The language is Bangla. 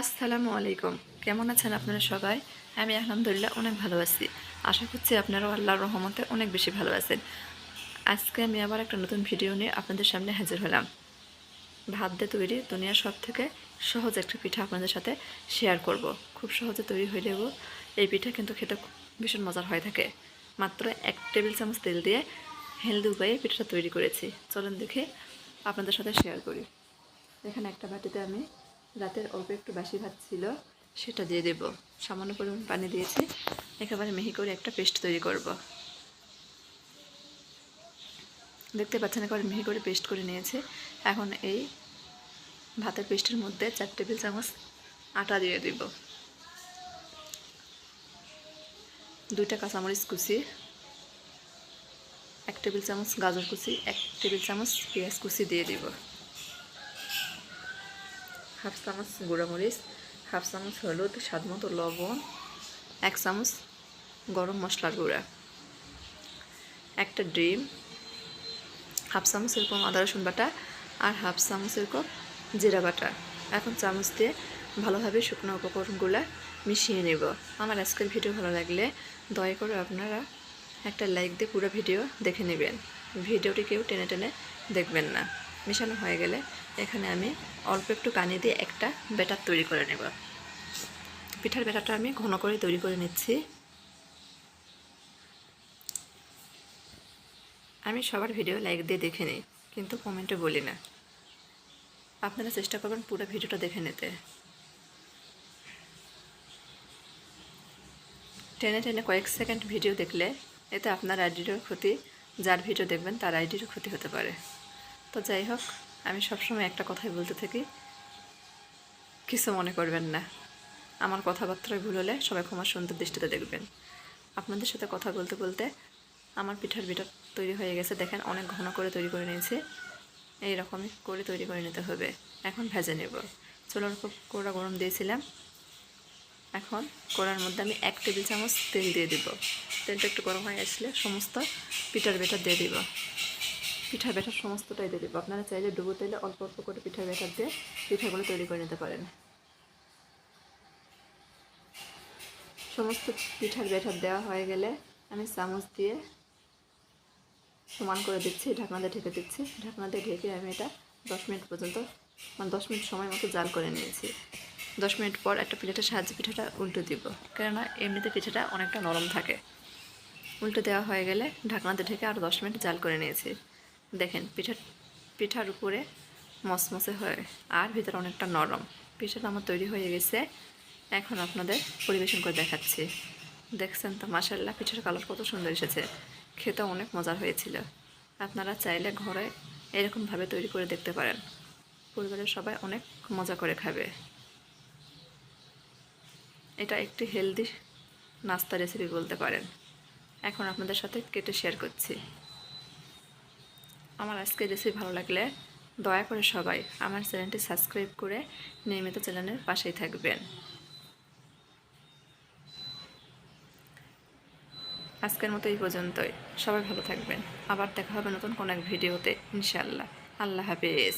আসসালামু আলাইকুম। কেমন আছেন আপনারা সবাই? আমি আলহামদুলিল্লাহ অনেক ভালো আছি। আশা করছি আপনারাও আল্লাহর রহমতে অনেক বেশি ভালো আছেন। আজকে আমি আবার একটা নতুন ভিডিও নিয়ে আপনাদের সামনে হাজির হলাম। ভাত দিয়ে তৈরি দুনিয়ার সব থেকে সহজ একটা পিঠা আপনাদের সাথে শেয়ার করব। খুব সহজে তৈরি হয়ে যাব। এই পিঠা কিন্তু খেতে ভীষণ মজার হয়ে থাকে। মাত্র এক টেবিল চামচ তেল দিয়ে হেলদি উপায়ে পিঠাটা তৈরি করেছি। চলুন দেখে আপনাদের সাথে শেয়ার করি। এখানে একটা বাটিতে আমি রাতের অল্প একটু বাসি ভাত ছিল, সেটা দিয়ে দেব। সামান্য পরিমাণ পানি দিয়েছি, একেবারে মিহি করে একটা পেস্ট তৈরি করব। দেখতে পাচ্ছেন একেবারে মিহি করে পেস্ট করে নিয়েছে। এখন এই ভাতের পেস্টের মধ্যে চার টেবিল চামচ আটা দিয়ে দিব। দুইটা কাঁচামরিচ কুচি, এক টেবিল চামচ গাজর কুচি, এক টেবিল চামচ পেঁয়াজ কুচি দিয়ে দিব। হাফ চামচ গুঁড়ামরিচ, হাফ চামচ হলুদ, স্বাদ মতো লবণ, এক চামচ গরম মশলার গুঁড়া, একটা ডিম, হাফ চামচ এরকম আদা রসুন বাটা আর হাফ চামচ এরকম জিরা বাটা। এখন চামচ দিয়ে ভালোভাবে শুকনো উপকরণগুলো মিশিয়ে নেব। আমার আজকের ভিডিও ভালো লাগলে দয়া করে আপনারা একটা লাইক দিয়ে পুরো ভিডিও দেখে নেবেন। ভিডিওটি কেউ টেনে টেনে দেখবেন না। মেশানো হয়ে গেলে এখানে আমি অল্প একটু পানি দিয়ে একটা ব্যাটার তৈরি করে নেব। পিঠার ব্যাটারটা আমি ঘন করে তৈরি করে নিচ্ছি। আমি সবার ভিডিও লাইক দিয়ে দেখে নিই, কিন্তু কমেন্টে বলি না। আপনারা চেষ্টা করবেন পুরো ভিডিওটা দেখে নিতে। টেনে টেনে কয়েক সেকেন্ড ভিডিও দেখলে এতে আপনার আইডিরও ক্ষতি, যার ভিডিও দেখবেন তার আইডিরও ক্ষতি হতে পারে। তো যাই হোক, আমি সবসময় একটা কথাই বলতে থাকি। কিছু মনে করবেন না। আমার কথাবার্তায় ভুল হলে সবাই ক্ষমা সুন্দর দৃষ্টিতে দেখবেন। আপনাদের সাথে কথা বলতে বলতে আমার পিঠার বিটা তৈরি হয়ে গেছে। দেখেন, অনেক ঘন করে তৈরি করে নিয়েছি। এই রকমই করে তৈরি করে নিতে হবে। এখন ভেজে নেব। চুলোর উপর কোড়া গরম দিয়েছিলাম। এখন কোড়ার মধ্যে আমি এক টেবিল চামচ তেল দিয়ে দিব। তেলটা একটু গরম হয়ে আসলে সমস্ত পিঠার বেটার দিয়ে দিব। পিঠার ব্যাটার সমস্তটাই দিয়ে দেবো। আপনারা চাইলে ডুবো তেলে অল্প অল্প করে পিঠা ব্যাটার দিয়ে পিঠাগুলো তৈরি করে নিতে পারেন। সমস্ত পিঠার ব্যাটার দেওয়া হয়ে গেলে আমি চামচ দিয়ে সমান করে দিচ্ছি, ঢাকনা দিয়ে ঢেকে দিচ্ছি। ঢাকনা দিয়ে ঢেকে আমি এটা দশ মিনিট পর্যন্ত মানে দশ মিনিট সময় মতো জাল করে নিয়েছি। দশ মিনিট পর একটা প্লেটের সাহায্যে পিঠাটা উল্টো দিব, কেননা এমনিতে পিঠাটা অনেকটা নরম থাকে। উল্টো দেওয়া হয়ে গেলে ঢাকনাতে ঢেকে আরও দশ মিনিট জাল করে নিয়েছি। দেখেন, পিঠা পিঠার উপরে মসমসে হয় আর ভিতরে অনেকটা নরম। পিঠাটা আমার তৈরি হয়ে গেছে। এখন আপনাদের পরিবেশন করে দেখাচ্ছি। দেখছেন তো মাসাল্লাহ পিঠার কালার কত সুন্দর এসেছে। খেতে অনেক মজার হয়েছিল। আপনারা চাইলে ঘরে এরকমভাবে তৈরি করে দেখতে পারেন। পরিবারের সবাই অনেক মজা করে খাবে। এটা একটি হেলদি নাস্তা রেসিপি বলতে পারেন। এখন আপনাদের সাথে কেটে শেয়ার করছি। আমার আজকের রেসিপি ভালো লাগলে দয়া করে সবাই আমার চ্যানেলটি সাবস্ক্রাইব করে নিয়মিত চ্যানেলের পাশেই থাকবেন। আজকের মতো এই পর্যন্তই। সবাই ভালো থাকবেন। আবার দেখা হবে নতুন কোনো এক ভিডিওতে ইনশাল্লাহ আল্লাহ হাফিজ।